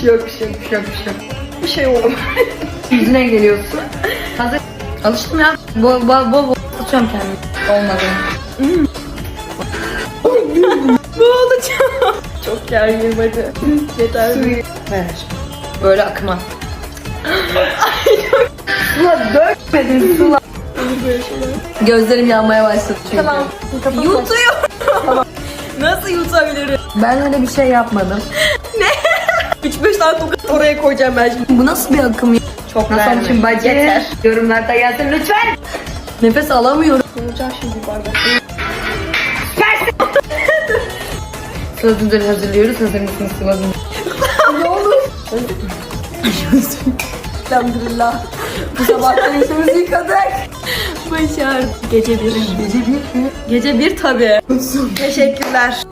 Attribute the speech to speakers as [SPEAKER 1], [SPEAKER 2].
[SPEAKER 1] Şey yok, bir şey yok, bir şey yok, bir şey yok.
[SPEAKER 2] Bir şey oldu.
[SPEAKER 1] Yüzüne geliyorsun. Hazır. Alıştım ya. Bo bo bo bo tutuyorum kendimi. Olmadı.
[SPEAKER 2] Boğulacağım. Çok gerginim hadi. Yeter.
[SPEAKER 1] Suyu ver. Böyle akma. Sula dökmedin Sula. Gözlerim yanmaya başladı çünkü.
[SPEAKER 2] Tamam. Yutuyor. Nasıl yutabilirim?
[SPEAKER 1] Ben öyle bir şey yapmadım.
[SPEAKER 2] 3-5 tane tokat oraya koyacağım ben şimdi.
[SPEAKER 1] Bu nasıl bir akım ya?
[SPEAKER 2] Çok
[SPEAKER 1] Nasıl almışım bacı?
[SPEAKER 2] Yeter.
[SPEAKER 1] Yorumlarda gelsin lütfen. Nefes alamıyorum.
[SPEAKER 2] Koyacağım şimdi bardak.
[SPEAKER 1] Sıla Dündar hazırlıyoruz. Hazır mısınız Dündar?
[SPEAKER 2] ne olur. Elhamdülillah. Bu sabahtan işimizi yıkadık. Başardık. Gece bir. Gece bir mi? Gece bir tabii. Teşekkürler.